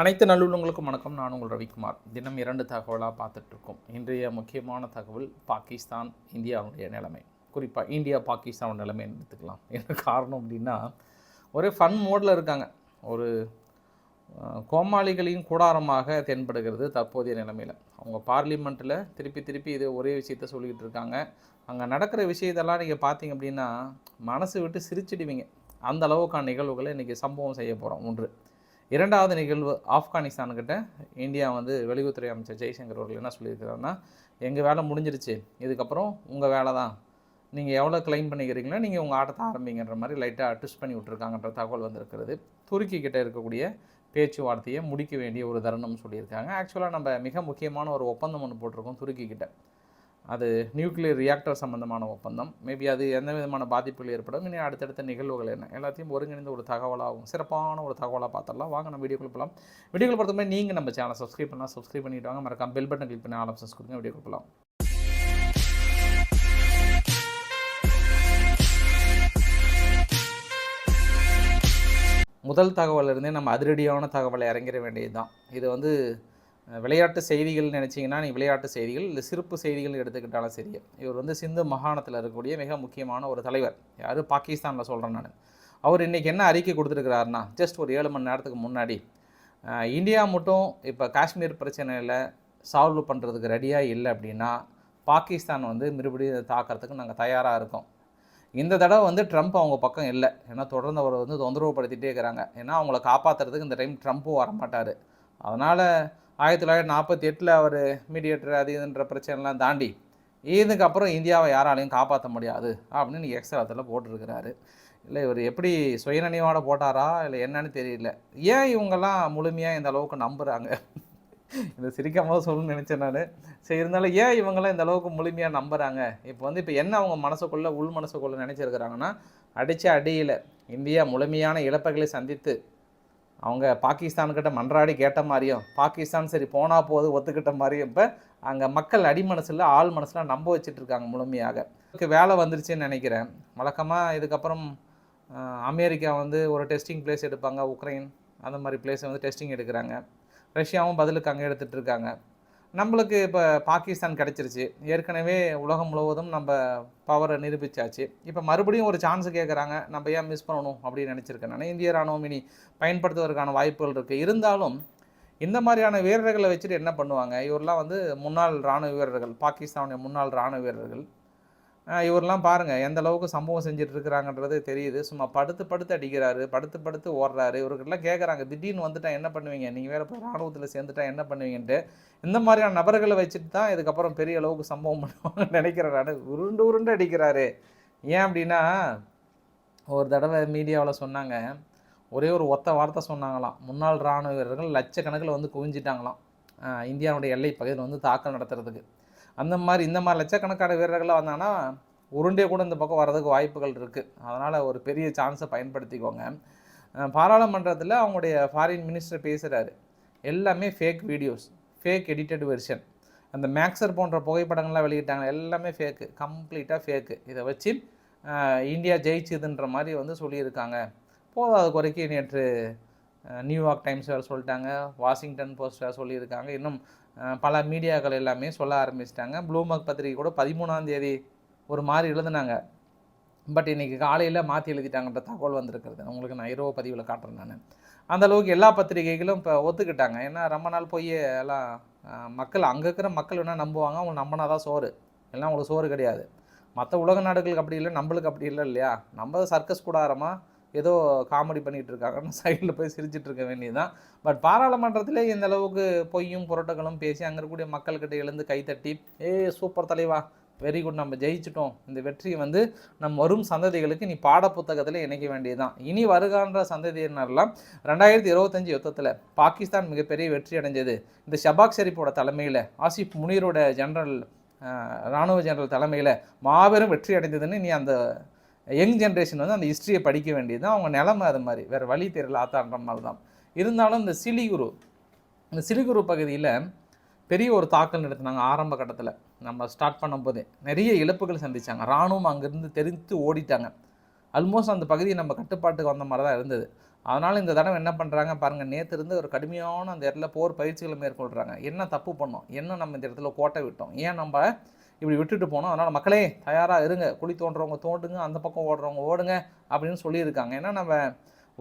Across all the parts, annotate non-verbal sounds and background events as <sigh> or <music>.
அனைத்து நல்லுள்ளங்களுக்கும் வணக்கம். நான் உங்கள் ரவிக்குமார். தினம் இரண்டு தகவலாக பார்த்துட்ருக்கோம். இன்றைய முக்கியமான தகவல் பாகிஸ்தான் இந்தியாவுடைய நிலைமை. குறிப்பாக இந்தியா பாகிஸ்தான் நிலைமை எடுத்துக்கலாம். என்ன காரணம் அப்படின்னா ஒரே ஃபன் மோடில் இருக்காங்க. ஒரு கோமாளிகளின் கூடாரமாக தென்படுகிறது தற்போதைய நிலைமையில். அவங்க பார்லிமெண்ட்டில் திருப்பி திருப்பி இது ஒரே விஷயத்த சொல்லிக்கிட்டு இருக்காங்க. அங்கே நடக்கிற விஷயத்தெல்லாம் நீங்கள் பார்த்தீங்க அப்படின்னா மனசு விட்டு சிரிச்சிடுவீங்க. அந்த அளவுக்கான நிகழ்வுகளை இன்றைக்கி சம்பவம் செய்ய போகிறோம் ஒன்று இரண்டாவது நிகழ்வு ஆப்கானிஸ்தான்கிட்ட இந்தியா வந்து வெளியுறவுத்துறை அமைச்சர் ஜெய்சங்கர் அவர்கள் என்ன சொல்லியிருக்கிறாருன்னா எங்கள் வேலை முடிஞ்சிருச்சு. இதுக்கப்புறம் உங்கள் வேலை தான். நீங்கள் எவ்வளோ கிளைம் பண்ணிக்கிறீங்களோ நீங்கள் உங்கள் ஆட்டத்தை ஆரம்பிங்கன்ற மாதிரி லைட்டாக அட்ஜஸ்ட் பண்ணி விட்ருக்காங்கன்ற தகவல் வந்திருக்கிறது. துருக்கி கிட்டே இருக்கக்கூடிய பேச்சுவார்த்தையை முடிக்க வேண்டிய ஒரு தருணம் சொல்லியிருக்காங்க. ஆக்சுவலாக நம்ம மிக முக்கியமான ஒரு ஒப்பந்தம் ஒன்று போட்டிருக்கோம் துருக்கி கிட்ட. அது நியூக்ளியர் ரியாக்டர் சம்பந்தமான ஒப்பந்தம். மேபி அது எந்த விதமான பாதிப்புகள் ஏற்படும் இனி அடுத்தடுத்த நிகழ்வுகள் என்ன? எல்லாத்தையும் ஒருங்கிணைந்த ஒரு தகவலாகவும் சிறப்பான ஒரு தகவலாக பார்த்துடலாம். வாங்க நம்ம வீடியோக்குள்ள போகலாம் வீடியோக்குள்ள பொறுத்த நீங்கள் நம்ம சேனலை சப்ஸ்கிரைப் பண்ணலாம். சப்ஸ்கிரைப் பண்ணிட்டு வாங்க. மறக்காம பெல் பட்டன் கிளிக் பண்ணி ஆலோசன்ஸ் கொடுங்க. வீடியோ போகலாம் முதல் தகவலிருந்தே நம்ம அதிரடியான தகவலை இறங்கிட வேண்டியது தான் இது வந்து விளையாட்டு செய்திகள் நினச்சிங்கன்னா நீ விளையாட்டு செய்திகள் இல்லை சிறப்பு செய்திகள் எடுத்துக்கிட்டாலும் சரி. இவர் வந்து சிந்து மாகாணத்தில் இருக்கக்கூடிய மிக முக்கியமான ஒரு தலைவர். யார்? பாகிஸ்தானில் சொல்கிறேன் நான். அவர் இன்றைக்கி என்ன அறிக்கை கொடுத்துருக்கிறாருன்னா ஜஸ்ட் ஒரு ஏழு மணி நேரத்துக்கு முன்னாடி இந்தியா மட்டும் இப்போ காஷ்மீர் பிரச்சனையில் சால்வ் பண்ணுறதுக்கு ரெடியாக இல்லை அப்படின்னா பாகிஸ்தான் வந்து மறுபடியும் தாக்கிறதுக்கு நாங்கள் தயாராக இருக்கோம். இந்த தடவை வந்து ட்ரம்ப் அவங்க பக்கம் இல்லை. ஏன்னா தொடர்ந்து அவரை வந்து தொந்தரவுப்படுத்திகிட்டே இருக்கிறாங்க. ஏன்னா அவங்கள காப்பாற்றுறதுக்கு இந்த டைம் ட்ரம்ப்பும் வரமாட்டார். அதனால் ஆயிரத்தி தொள்ளாயிரத்தி நாற்பத்தி எட்டில் அவர் மீடியேட்டர் அது இதுன்ற பிரச்சனைலாம் தாண்டி இதுக்கப்புறம் இந்தியாவை யாராலையும் காப்பாற்ற முடியாது அப்படின்னு எக்ஸ்ட்ராத்தில் போட்டிருக்கிறாரு. இல்லை இவர் எப்படி சுயநினைவோட போட்டாரா? இல்லை என்னன்னு தெரியல. ஏன் இவங்கெல்லாம் முழுமையாக இந்த அளவுக்கு நம்புகிறாங்க இதை சிரிக்காம சொல்லணும்னு நினச்சேன் நான். சரி இருந்தாலும் ஏன் இவங்கெல்லாம் இந்த அளவுக்கு முழுமையாக நம்புகிறாங்க இப்போ வந்து இப்போ என்ன அவங்க மனசுக்குள்ளே உள் மனசுக்குள்ளே நினச்சிருக்கிறாங்கன்னா அடித்த அடியில் இந்தியா முழுமையான இழப்புகளை சந்தித்து அவங்க பாகிஸ்தான்கிட்ட மன்றாடி கேட்ட மாதிரியும் பாகிஸ்தான் சரி போனால் போது ஒத்துக்கிட்ட மாதிரியும் இப்போ அங்கே மக்கள் அடி மனசில் ஆள் மனசில் நம்ப வச்சுட்டு இருக்காங்க முழுமையாக. இதுக்கு வேலை வந்துருச்சுன்னு நினைக்கிறேன். வழக்கமாக இதுக்கப்புறம் அமெரிக்கா வந்து ஒரு டெஸ்டிங் பிளேஸ் எடுப்பாங்க உக்ரைன் அந்த மாதிரி பிளேஸை வந்து டெஸ்டிங் எடுக்கிறாங்க. ரஷ்யாவும் பதிலுக்கு அங்கே எடுத்துகிட்டு இருக்காங்க. நம்மளுக்கு இப்போ பாகிஸ்தான் கிடச்சிருச்சு. ஏற்கனவே உலகம் முழுவதும் நம்ம பவரை நிரூபிச்சாச்சு. இப்போ மறுபடியும் ஒரு சான்ஸ் கேட்குறாங்க நம்ம ஏன் மிஸ் பண்ணணும் அப்படின்னு நினச்சிருக்கேன் நான். இந்திய ராணுவம் இனி பயன்படுத்துவதற்கான வாய்ப்புகள் இருக்குது இருந்தாலும் இந்த மாதிரியான வீரர்களை வச்சுட்டு என்ன பண்ணுவாங்க? இவரெலாம் வந்து முன்னாள் இராணுவ வீரர்கள் பாகிஸ்தானுடைய முன்னாள் இராணுவ வீரர்கள். இவரெலாம் இவரெல்லாம் பாருங்கள் எந்த அளவுக்கு சம்பவம் செஞ்சுட்டு இருக்கிறாங்கன்றது தெரியுது. சும்மா படுத்து படுத்து அடிக்கிறாரு படுத்து படுத்து ஓடுறாரு. இவர்கிட்டலாம் கேட்குறாங்க திடீர்னு வந்துட்டா என்ன பண்ணுவீங்க? நீங்கள் வேறு போய் ராணுவத்தில் சேர்ந்துட்டா என்ன பண்ணுவீங்கன்ட்டு. இந்த மாதிரியான நபர்களை வச்சுட்டு தான் இதுக்கப்புறம் பெரிய அளவுக்கு சம்பவம் பண்ணுவாங்க <laughs> நினைக்கிறாரு உருண்டு உருண்டு அடிக்கிறாரு. ஏன் அப்படின்னா ஒரு தடவை மீடியாவில் சொன்னாங்க ஒரே ஒரு ஒத்த வார்த்தை சொன்னாங்களாம். முன்னாள் இராணுவ வீரர்கள் லட்சக்கணக்கில் வந்து குவிஞ்சிட்டாங்களாம். இந்தியாவுடைய எல்லை பகுதியில் வந்து தாக்கல் நடத்துறதுக்கு. அந்த மாதிரி இந்த மாதிரி லட்சக்கணக்கான வீரர்கள்லாம் வந்தாங்கன்னா உருண்டே கூட இந்த பக்கம் வர்றதுக்கு வாய்ப்புகள் இருக்குது அதனால் ஒரு பெரிய சான்ஸை பயன்படுத்திக்கோங்க. பாராளுமன்றத்தில் அவங்களுடைய ஃபாரின் மினிஸ்டர் பேசுகிறாரு எல்லாமே fake videos fake edited version அந்த மேக்ஸர் போன்ற புகைப்படங்கள்லாம் வெளியிட்டாங்க. எல்லாமே ஃபேக்கு கம்ப்ளீட்டாக ஃபேக்கு இதை வச்சு இந்தியா ஜெயிச்சுதுன்ற மாதிரி வந்து சொல்லியிருக்காங்க. போதாத குறைக்கு. நேற்று நியூயார்க் டைம்ஸ் வேறு சொல்லிட்டாங்க. வாஷிங்டன் போஸ்ட் வேறு சொல்லியிருக்காங்க. இன்னும் பல மீடியாக்கள் எல்லாமே சொல்ல ஆரம்பிச்சிட்டாங்க. ப்ளூமார்க் பத்திரிகை கூட பதிமூணாம் தேதி ஒரு மாதிரி எழுதுனாங்க. பட் இன்றைக்கி காலையில் மாற்றி எழுதிட்டாங்கன்ற தகவல் வந்திருக்கிறது. உங்களுக்கு நான் இரவு பதிவில் காட்டுறேன் நான். அந்த அளவுக்கு எல்லா பத்திரிகைகளும் இப்போ ஒத்துக்கிட்டாங்க. ஏன்னா ரொம்ப நாள் போய் எல்லாம் மக்கள் அங்கே இருக்கிற மக்கள் வேணால் நம்புவாங்க? அவங்க நம்பினா தான் சோறு. எல்லாம் அவங்களுக்கு சோறு கிடையாது. மற்ற உலக நாடுகளுக்கு அப்படி இல்லை நம்மளுக்கு அப்படி இல்லை இல்லையா? நம்ம சர்க்கஸ் கூடாரமாக ஏதோ காமெடி பண்ணிகிட்டு இருக்காங்கன்னு சைடில் <laughs> போய் சிரிச்சிட்டு இருக்க வேண்டியதுதான். பட் பாராளுமன்றத்தில் இந்த அளவுக்கு பொய்யும் புரட்டுகளும் பேசி அங்கே இருக்கக்கூடிய மக்கள்கிட்ட எழுந்து கைத்தட்டி ஏ சூப்பர் தலைவா வெரி குட் நம்ம ஜெயிச்சிட்டோம். இந்த வெற்றியை வந்து நம் வரும் சந்ததிகளுக்கு நீ பாடப்புத்தகத்தில் இணைக்க வேண்டியதுதான். இனி வருகான்ற சந்ததியினரெல்லாம் ரெண்டாயிரத்தி இருபத்தஞ்சி யுத்தத்தில் பாகிஸ்தான் மிகப்பெரிய வெற்றி அடைஞ்சது. இந்த ஷபாக் ஷெரீப்போட தலைமையில் ஆசிஃப் முனீரோட ஜெனரல் இராணுவ ஜெனரல் தலைமையில் மாபெரும் வெற்றி அடைந்ததுன்னு நீ அந்த யங் ஜென்ரேஷன் வந்து அந்த ஹிஸ்ட்ரியை படிக்க வேண்டியது தான் அவங்க நிலமை அது மாதிரி. வேறு வழி தெரியல ஆத்தான்ற மாதிரி தான் இருந்தாலும் இந்த சிலிகுரு இந்த சிலிகுரு பகுதியில் பெரிய ஒரு தாக்கல் நடத்தினாங்க ஆரம்ப கட்டத்தில். நம்ம ஸ்டார்ட் பண்ணும்போதே நிறைய இழப்புகள் சந்திச்சாங்க. இராணுவம் அங்கேருந்து தெரிந்து ஓடிட்டாங்க. ஆல்மோஸ்ட் அந்த பகுதி நம்ம கட்டுப்பாட்டுக்கு வந்த மாதிரி தான் இருந்தது. அதனால் இந்த தடவை என்ன பண்ணுறாங்க பாருங்கள் நேற்று இருந்து ஒரு கடுமையான அந்த இடத்துல போர் பயிற்சிகளை மேற்கொள்கிறாங்க என்ன தப்பு பண்ணோம்? என்ன நம்ம இந்த இடத்துல கோட்டை விட்டோம்? ஏன் நம்ம இப்படி விட்டுட்டு போனோம். அதனால் மக்களே தயாராக இருங்க. குழி தோன்றவங்க தோண்டுங்க அந்த பக்கம் ஓடுறவங்க ஓடுங்க அப்படின்னு சொல்லியிருக்காங்க. ஏன்னா நம்ம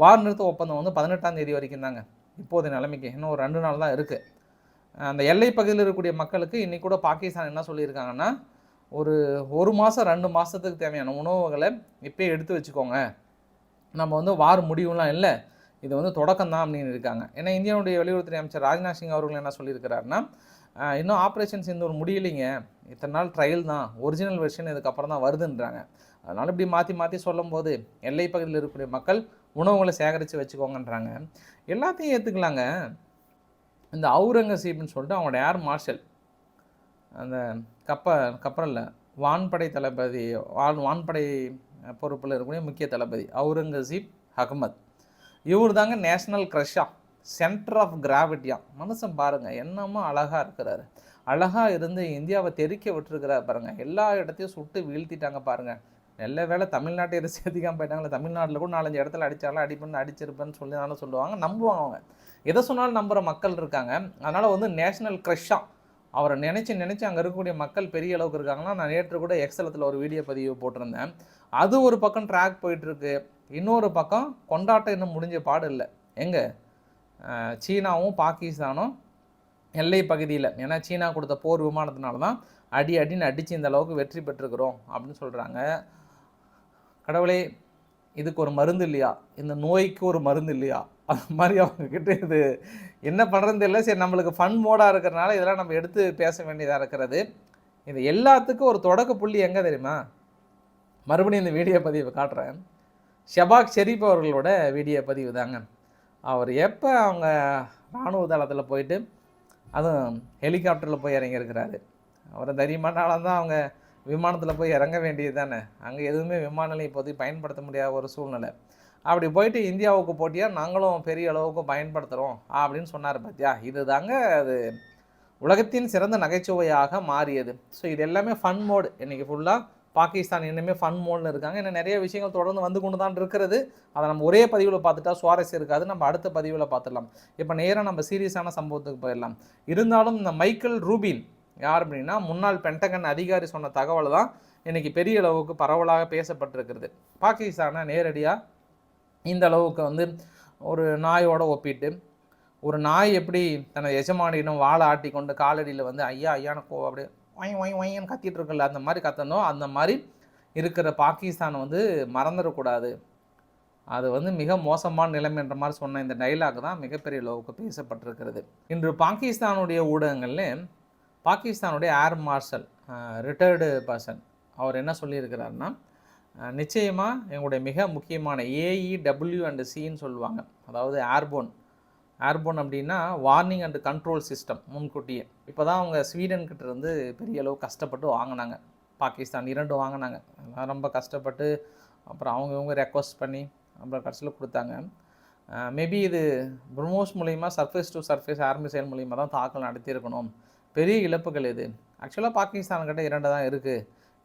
வார் நிறுத்த ஒப்பந்தம் வந்து பதினெட்டாம் தேதி வரைக்கும் தாங்க. இப்போதைய நிலைமைக்கு இன்னும் ஒரு ரெண்டு நாள் தான் இருக்குது அந்த எல்லை பகுதியில் இருக்கக்கூடிய மக்களுக்கு இன்றைக்கி கூட பாகிஸ்தான் என்ன சொல்லியிருக்காங்கன்னா ஒரு ஒரு மாதம் ரெண்டு மாதத்துக்கு தேவையான உணவுகளை இப்போயே எடுத்து வச்சுக்கோங்க. நம்ம வந்து வார் முடிவுலாம் இல்லை. இது வந்து தொடக்கம் தான் அப்படின்னு இருக்காங்க. ஏன்னா இந்தியாவுடைய வெளியுறவுத்துறை அமைச்சர் ராஜ்நாத் சிங் அவர்கள் என்ன சொல்லியிருக்கிறாருன்னா இன்னும் ஆப்ரேஷன் இந்த ஒரு முடியலைங்க. இத்தனை நாள் ட்ரையல் தான். ஒரிஜினல் வெர்ஷன் இதுக்கப்புறம் தான் வருதுன்றாங்க. அதனால் இப்படி மாற்றி மாற்றி சொல்லும் போது எல்லை பகுதியில் இருக்கக்கூடிய மக்கள் உணவுகளை சேகரித்து வச்சுக்கோங்கன்றாங்க. எல்லாத்தையும் ஏற்றுக்கலாங்க இந்த அவுரங்கசீப்னு சொல்லிட்டு அவங்களோட ஏர் மார்ஷல் அந்த கப்ப கப்பலில் வான்படை தளபதி வான் வான்படை பொறுப்பில் இருக்கக்கூடிய முக்கிய தளபதி அவுரங்கசீப் அகமத். இவர் தாங்க நேஷ்னல் க்ரஷ்ஷா சென்டர் ஆஃப் கிராவிட்டியா மனுஷன் பாருங்கள் என்னமோ அழகாக இருக்கிறாரு. அழகாக இருந்து இந்தியாவை தெறிக்க விட்டுருக்கிறார் பாருங்கள் எல்லா இடத்தையும் சுட்டு வீழ்த்திட்டாங்க பாருங்கள் நல்ல வேலை தமிழ்நாட்டை எதை சேர்த்திக்காம போயிட்டாங்களே தமிழ்நாட்டில் கூட நாலஞ்சு இடத்துல அடித்தாலும் அடிப்பேன்னு அடிச்சிருப்பேன்னு சொல்லினாலும் சொல்லுவாங்க. நம்புவாங்க அவங்க. எதை சொன்னாலும் நம்புகிற மக்கள் இருக்காங்க. அதனால் வந்து நேஷ்னல் க்ரஷ்ஷாக அவரை நினச்சி நினச்சி அங்கே இருக்கக்கூடிய மக்கள் பெரிய அளவுக்கு இருக்காங்கன்னா நான் நேற்று கூட எக்ஸலத்தில் ஒரு வீடியோ பதிவு போட்டிருந்தேன். அது ஒரு பக்கம் ட்ராக் போயிட்டுருக்கு இன்னொரு பக்கம் கொண்டாட்டம் இன்னும் முடிஞ்ச பாடு இல்லை. எங்கே? சீனாவும் பாகிஸ்தானும் எல்லை பகுதியில் ஏன்னா சீனா கொடுத்த போர் விமானத்தினால தான் அடி அடின்னு அடித்து இந்த அளவுக்கு வெற்றி பெற்றுக்கிறோம் அப்படின்னு சொல்கிறாங்க கடவுளே இதுக்கு ஒரு மருந்து இல்லையா? இந்த நோய்க்கு ஒரு மருந்து இல்லையா? அது மாதிரி அவங்கக்கிட்ட இது என்ன பண்ணுறது இல்லை சரி நம்மளுக்கு ஃபன் மோடாக இருக்கிறனால இதெல்லாம் நம்ம எடுத்து பேச வேண்டியதாக இருக்கிறது. இது எல்லாத்துக்கும் ஒரு தொடக்க புள்ளி எங்கே தெரியுமா? மறுபடியும் இந்த வீடியோ பதிவு காட்டுறேன். ஷபாக் ஷெரீப் அவர்களோட வீடியோ பதிவு தாங்க. அவர் எப்போ அவங்க இராணுவ தளத்தில் போயிட்டு அதுவும் ஹெலிகாப்டரில் போய் இறங்கியிருக்கிறாரு. அவரை தைரியமானாலும் தான் அவங்க விமானத்தில் போய் இறங்க வேண்டியது தானே? அங்கே எதுவுமே விமான நிலையம் இப்போதைக்கு பயன்படுத்த முடியாத ஒரு சூழ்நிலை. அப்படி போயிட்டு இந்தியாவுக்கு போட்டியாக நாங்களும் பெரிய அளவுக்கு பயன்படுத்துகிறோம் அப்படின்னு சொன்னார் பார்த்தியா இது தாங்க அது உலகத்தின் சிறந்த நகைச்சுவையாக மாறியது. ஸோ இது எல்லாமே ஃபன் மோடு இன்றைக்கி ஃபுல்லாக பாகிஸ்தான் இன்னுமே ஃபன் மோடில் இருக்காங்க. ஏன்னா நிறைய விஷயங்கள் தொடர்ந்து வந்து கொண்டு தான் இருக்கிறது. அதை நம்ம ஒரே பதிவில் பார்த்துட்டா சுவாரஸ்யம் இருக்காது. நம்ம அடுத்த பதிவில் பார்த்துடலாம். இப்போ நேராக நம்ம சீரியஸான சம்பவத்துக்கு போயிடலாம். இருந்தாலும் இந்த மைக்கேல் ரூபின் யார் அப்படின்னா முன்னாள் பென்டகன் அதிகாரி சொன்ன தகவல் தான் இன்றைக்கி பெரிய அளவுக்கு பரவலாக பேசப்பட்டிருக்கிறது. பாகிஸ்தானை நேரடியாக இந்த அளவுக்கு வந்து ஒரு நாயோட ஒப்பிட்டு ஒரு நாய் எப்படி தனது எஜமானியிடம் வாழை ஆட்டி கொண்டு காலடியில் வந்து ஐயா ஐயான கோ அப்படியே ஒய் ஒய் ஒய்ன்னு கத்திட்டு இருக்குல்ல அந்த மாதிரி கத்தணும். அந்த மாதிரி இருக்கிற பாகிஸ்தான் வந்து மறந்துடக்கூடாது. அது வந்து மிக மோசமான நிலைமை என்ற மாதிரி சொன்ன இந்த டைலாக் தான் மிகப்பெரிய அளவுக்கு பேசப்பட்டிருக்கிறது. இன்று பாகிஸ்தானுடைய ஊடகங்கள்ல பாகிஸ்தானுடைய ஏர் மார்ஷல் ரிட்டையர்டு பர்சன் அவர் என்ன சொல்லியிருக்கிறாருன்னா நிச்சயமாக எங்களுடைய மிக முக்கியமான ஏஇடபிள்யூ அண்டு சின்னு சொல்லுவாங்க. அதாவது ஏர்போன் ஏர்போன் அப்படின்னா வார்னிங் அண்டு கண்ட்ரோல் சிஸ்டம் முன்கூட்டியே. இப்போ தான் அவங்க ஸ்வீடன்கிட்ட இருந்து பெரிய அளவு கஷ்டப்பட்டு வாங்கினாங்க. பாகிஸ்தான் இரண்டு வாங்கினாங்க. ரொம்ப கஷ்டப்பட்டு அப்புறம் அவங்க இவங்க ரெக்வஸ்ட் பண்ணி அப்புறம் கடைசியில் கொடுத்தாங்க. மேபி இது பிரம்மோஸ் மூலிமா surface to surface air missile மூலிமா தான் தாக்கல் நடத்தியிருக்கணும். பெரிய இழப்புகள் இது ஆக்சுவலாக பாகிஸ்தான்கிட்ட இரண்டு தான் இருக்குது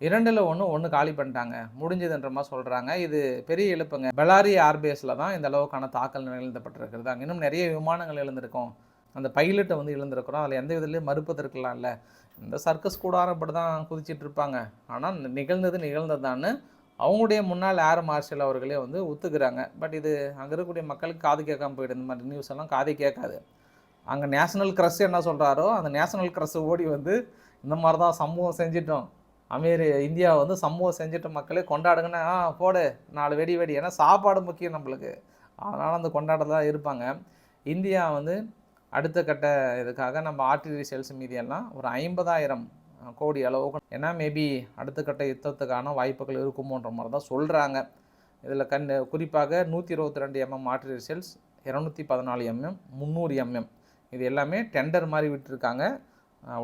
இரண்டில் ஒன்று ஒன்று காலி பண்ணிட்டாங்க. முடிஞ்சதுன்ற மாதிரி சொல்கிறாங்க இது பெரிய இழப்புங்க. பெலாரி ஏர்பேஸில் தான் இந்த அளவுக்கான தாக்கல் நிகழ்ந்தப்பட்டிருக்கிறது அங்கே இன்னும் நிறைய விமானங்கள் எழுந்திருக்கும். அந்த பைலட்டை வந்து இழந்திருக்கிறோம் அதில் எந்த விதத்துலையும் மறுப்பதற்கெல்லாம் இல்லை. இந்த சர்க்கஸ் கூடாரப்படி தான் குதிச்சிட்டு இருப்பாங்க. ஆனால் நிகழ்ந்தது நிகழ்ந்ததான்னு அவங்களுடைய முன்னாள் ஏர் மார்ஷல் அவர்களே வந்து ஒத்துக்கிறாங்க. பட் இது அங்கே இருக்கக்கூடிய மக்களுக்கு காது கேட்காம போயிடுது. இந்த மாதிரி நியூஸ் எல்லாம் காது கேட்காது. அங்கே நேஷனல் க்ரஷ் என்ன சொல்கிறாரோ அந்த நேஷனல் க்ரஷ் ஓடி வந்து இந்த மாதிரி தான் சம்பவம் செஞ்சிட்டோம். அமீர் இந்தியா வந்து சமூகம் செஞ்சுட்டு மக்களே கொண்டாடுங்கன்னா போடு. நாலு வெடி வெடி. ஏன்னா சாப்பாடு முக்கியம் நம்மளுக்கு. அதனால் அந்த கொண்டாடலாம் இருப்பாங்க. இந்தியா வந்து அடுத்த கட்ட இதுக்காக நம்ம ஆர்டிஃபிஷியல்ஸ் மீதியெல்லாம் ஒரு ஐம்பதாயிரம் கோடி அளவுக்கு. ஏன்னா மேபி அடுத்த கட்ட யுத்தத்துக்கான வாய்ப்புகள் இருக்குமோன்ற மாதிரி தான் சொல்கிறாங்க இதில் கண் குறிப்பாக நூற்றி இருபத்தி ரெண்டு எம்எம் ஆர்டிஃபிஷியல்ஸ் இரநூத்தி பதினாலு எம்எம் முந்நூறு எம்எம் இது எல்லாமே டெண்டர் மாதிரி விட்டுருக்காங்க.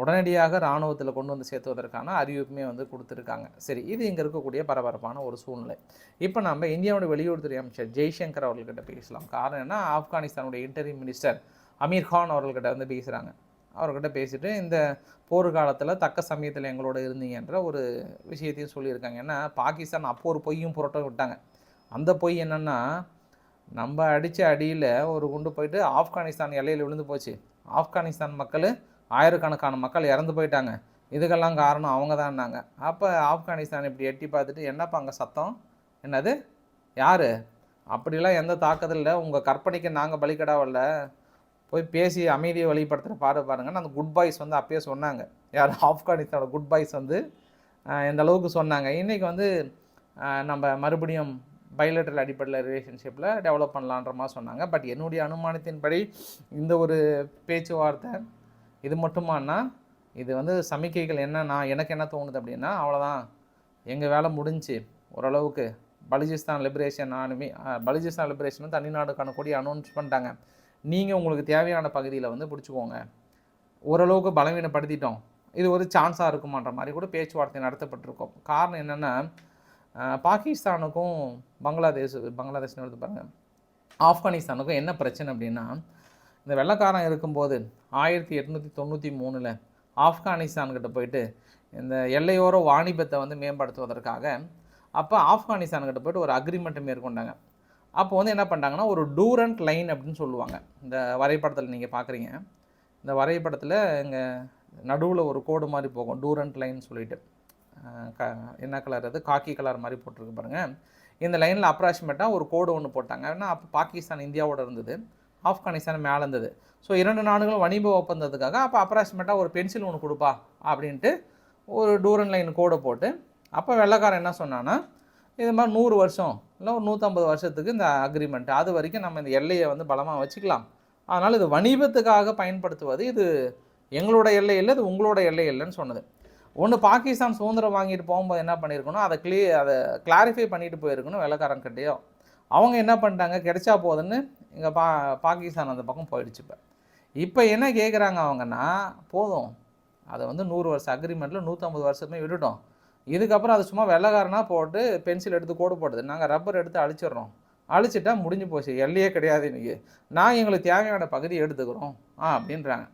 உடனடியாக இராணுவத்தில் கொண்டு வந்து சேர்த்துவதற்கான அறிவிப்புமே வந்து கொடுத்துருக்காங்க. சரி இது இங்கே இருக்கக்கூடிய பரபரப்பான ஒரு சூழ்நிலை. இப்போ நம்ம இந்தியாவோட வெளியுறவுத்துறை அமைச்சர் ஜெய்சங்கர் அவர்கள்கிட்ட பேசலாம். காரணம் என்ன? ஆப்கானிஸ்தானுடைய இன்டரி மினிஸ்டர் அமீர் கான் அவர்கள்கிட்ட வந்து பேசுகிறாங்க அவர்கிட்ட பேசிட்டு இந்த போர் காலத்தில் தக்க சமயத்தில் எங்களோட இருந்தீங்கன்ற ஒரு விஷயத்தையும் சொல்லியிருக்காங்க. ஏன்னா பாகிஸ்தான் அப்போ ஒரு பொய்யும் புரட்டம் விட்டாங்க. அந்த பொய் என்னென்னா நம்ம அடித்த அடியில் ஒரு குண்டு போயிட்டு ஆப்கானிஸ்தான் எல்லையில் விழுந்து போச்சு. ஆப்கானிஸ்தான் மக்கள் ஆயிரக்கணக்கான மக்கள் இறந்து போயிட்டாங்க. இதுக்கெல்லாம் காரணம் அவங்க தான்னாங்க அப்போ ஆப்கானிஸ்தான் இப்படி எட்டி பார்த்துட்டு என்னப்பா அங்கே சத்தம்? என்னது? யார்? அப்படிலாம் எந்த தாக்கத்தில் இல்லை. உங்கள் கற்பனைக்கு நாங்கள் பலிக்கடாவில் போய் பேசி அமைதியை வெளிப்படுத்துகிற பாரு பாருங்கன்னு அந்த குட் பாய்ஸ் வந்து அப்பயே சொன்னாங்க. யார்? ஆப்கானிஸ்தானோட குட் பாய்ஸ் வந்து எந்த அளவுக்கு சொன்னாங்க. இன்றைக்கி வந்து நம்ம மறுபடியும் பைலட்டல் அடிப்படையில் ரிலேஷன்ஷிப்பில் டெவலப் பண்ணலான்ற மாதிரி சொன்னாங்க. பட் என்னுடைய அனுமானத்தின்படி இந்த ஒரு பேச்சுவார்த்தை இது மட்டுமானா இது வந்து சமிக்கைகள் என்ன நான் எனக்கு என்ன தோணுது அப்படின்னா அவ்வளோதான் எங்கள் வேலை முடிஞ்சு ஓரளவுக்கு Balochistan liberation army Balochistan liberation தனி நாடுக்கான கொடி அனௌன்ஸ் பண்ணிட்டாங்க. நீங்கள் உங்களுக்கு தேவையான பகுதியில் வந்து பிடிச்சிக்கோங்க. ஓரளவுக்கு பலவீனப்படுத்திட்டோம். இது ஒரு சான்ஸாக இருக்குமான்ற மாதிரி கூட பேச்சுவார்த்தை நடத்தப்பட்டிருக்கோம். காரணம் என்னென்னா பாகிஸ்தானுக்கும் பங்களாதேஷ் பங்களாதேஷ்னு எடுத்து பாருங்கள் ஆப்கானிஸ்தானுக்கும் என்ன பிரச்சனை அப்படின்னா இந்த வெள்ளக்காரன் இருக்கும்போது ஆயிரத்தி எட்நூற்றி தொண்ணூற்றி மூணில் ஆப்கானிஸ்தான்கிட்ட போயிட்டு இந்த எல்லையோர வாணிபத்தை வந்து மேம்படுத்துவதற்காக அப்போ ஆப்கானிஸ்தான்கிட்ட போயிட்டு ஒரு அக்ரிமெண்ட்டை மேற்கொண்டாங்க. அப்போ வந்து என்ன பண்ணிட்டாங்கன்னா ஒரு டூரண்ட் லைன் அப்படின்னு சொல்லுவாங்க. இந்த வரைபடத்தில் நீங்கள் பார்க்குறீங்க இந்த வரைபடத்தில் இங்கே நடுவில் ஒரு கோடு மாதிரி போகும் டூரண்ட் லைன் சொல்லிட்டு. க என்ன கலர் அது? காக்கி கலர் மாதிரி போட்டிருக்கு பாருங்கள் இந்த லைனில் அப்ராக்சிமேட்டாக ஒரு கோடு ஒன்று போட்டாங்க. ஏன்னா அப்போ பாகிஸ்தான் இந்தியாவோட இருந்தது. ஆப்கானிஸ்தான் மேலே இருந்தது. ஸோ இரண்டு நாடுகளும் வணிப ஒப்பந்தத்துக்காக அப்போ அப்ராக்சிமேட்டாக ஒரு பென்சில் ஒன்று கொடுப்பா அப்படின்ட்டு ஒரு டூரன் லைன் கோடை போட்டு அப்போ வெள்ளைக்காரன் என்ன சொன்னான்னா இது மாதிரி நூறு வருஷம் இல்லை ஒரு நூற்றம்பது வருஷத்துக்கு இந்த அக்ரிமெண்ட் அது வரைக்கும் நம்ம இந்த எல்லையை வந்து பலமாக வச்சுக்கலாம். அதனால் இது வணிபத்துக்காக பயன்படுத்துவது இது எங்களோட எல்லை இல்லை இது உங்களோட எல்லை இல்லைன்னு சொன்னது. ஒன்று பாகிஸ்தான் சுதந்திரம் வாங்கிட்டு போகும்போது என்ன பண்ணியிருக்கணும் அதை க்ளீ அதை கிளாரிஃபை பண்ணிட்டு போயிருக்கணும் வெள்ளக்காரன் கிட்டேயோ அவங்க என்ன பண்ணிட்டாங்க கிடைச்சா போதுன்னு இங்கே பா பாகிஸ்தான் அந்த பக்கம் போயிடுச்சு இப்போ. இப்போ என்ன கேட்குறாங்க அவங்கன்னா போதும். அதை வந்து நூறு வருஷம் அக்ரிமெண்ட்டில் நூற்றம்பது வருஷமே விட்டுட்டோம். இதுக்கப்புறம் அது சும்மா வெள்ளைக்காரனாக போட்டு பென்சில் எடுத்து கோடு போடுது நாங்கள் ரப்பர் எடுத்து அழிச்சிடுறோம். அழிச்சிட்டா முடிஞ்சு போச்சு. எல்லையே கிடையாது இன்றைக்கி நான் எங்களுக்கு தேவையான பகுதியை எடுத்துக்கிறோம். ஆ அப்படின்றாங்க.